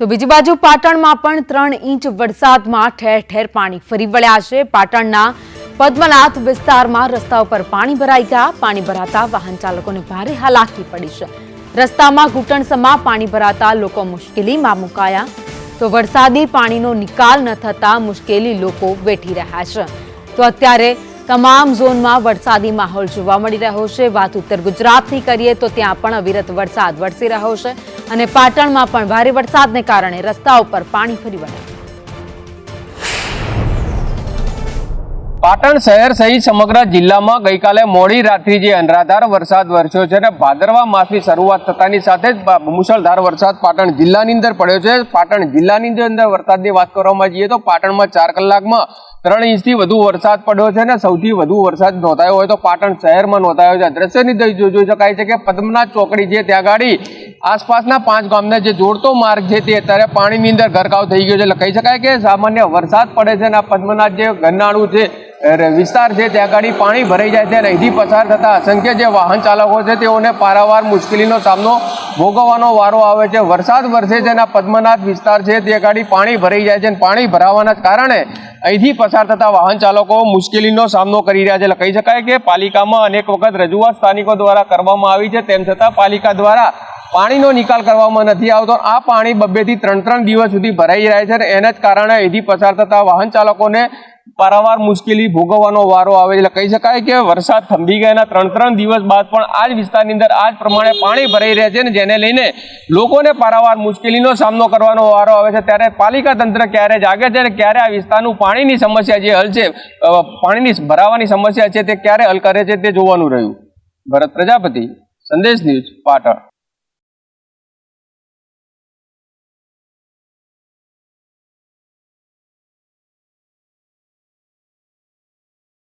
તો બીજી બાજુ પાટણમાં પણ ત્રણ ઇંચ વરસાદમાં ઠેર ઠેર પાણી ફરી વળ્યા છે. પાટણના પદ્મનાથ વિસ્તારમાં રસ્તા ઉપર પાણી ભરાઈ ગયા. પાણી ભરાતા વાહન ચાલકોને ભારે હાલાકી પડી છે. રસ્તામાં ઘૂંટણસમાં પાણી ભરાતા લોકો મુશ્કેલીમાં મુકાયા. તો વરસાદી પાણીનો નિકાલ ન થતા મુશ્કેલી લોકો વેઠી રહ્યા છે. તો અત્યારે તમામ ઝોનમાં વરસાદી માહોલ જોવા મળી રહ્યો છે. વાત ઉત્તર ગુજરાતની કરીએ તો ત્યાં પણ અવિરત વરસાદ વરસી રહ્યો છે અને પાટણમાં પણ ભારે વરસાદને કારણે રસ્તા ઉપર પાણી ફરી વળ્યા. પાટણ શહેર સહિત સમગ્ર જિલ્લામાં ગઈકાલે મોડી રાત્રિ જે અનરાધાર વરસાદ વરસ્યો છે અને ભાદરવા માસની શરૂઆત થતાની સાથે જ મુશળધાર વરસાદ પાટણ જિલ્લાની અંદર પડ્યો છે. પાટણ જિલ્લાની અંદર વરસાદની વાત કરવામાં જઈએ તો પાટણમાં ચાર કલાકમાં ત્રણ ઇંચથી વધુ વરસાદ પડ્યો છે અને સૌથી વધુ વરસાદ નોંધાયો હોય તો પાટણ શહેરમાં નોંધાયો છે. દ્રશ્યની જોઈ શકાય છે કે પદ્મનાથ ચોકડી છે ત્યાં ગાડી આસપાસના પાંચ ગામને જે જોડતો માર્ગ છે તે અત્યારે પાણીની અંદર ગરકાવ થઈ ગયો છે. એટલે કહી શકાય કે સામાન્ય વરસાદ પડે છે અને આ પદ્મનાથ જે ગરનાળું છે વિસ્તાર છે, ત્યાં ગાડી પાણી ભરાઈ જાય છે અને અહીંથી પસાર થતા અસંખ્ય જે વાહન ચાલકો છે તેઓને પારાવાર મુશ્કેલીનો સામનો ભોગવવાનો વારો આવે છે. વરસાદ વરસે છે અને પદ્મનાથ વિસ્તાર છે, તે ગાડી પાણી ભરાઈ જાય છે અને પાણી ભરાવાના કારણે અહીંથી પસાર થતા વાહન ચાલકો મુશ્કેલીનો સામનો કરી રહ્યા છે. કહી શકાય કે પાલિકામાં અનેક વખત રજૂઆત સ્થાનિકો દ્વારા કરવામાં આવી છે. તેમ છતાં પાલિકા દ્વારા પાણીનો નિકાલ કરવામાં નથી આવતો. આ પાણી બબ્બેથી ત્રણ ત્રણ દિવસ સુધી ભરાઈ રહ્યા છે અને એના જ કારણે અહીંથી પસાર થતા વાહન ચાલકોને પારાવાર મુશ્કેલી ભોગવવાનો વારો આવે એટલે કહી શકાય કે વરસાદ થંભી ગયાના ત્રણ ત્રણ દિવસ બાદ પણ આ જ વિસ્તારની અંદર આ જ પ્રમાણે પાણી ભરાઈ રહ્યા છે ને જેને લઈને લોકોને પારાવાર મુશ્કેલીનો સામનો કરવાનો વારો આવે છે. ત્યારે પાલિકા તંત્ર ક્યારે જાગે છે અને ક્યારે આ વિસ્તારનું પાણીની સમસ્યા જે હલ છે પાણીની ભરાવાની સમસ્યા છે તે ક્યારે હલ કરે છે તે જોવાનું રહ્યું. ભરત પ્રજાપતિ, સંદેશ ન્યૂઝ પાટણ.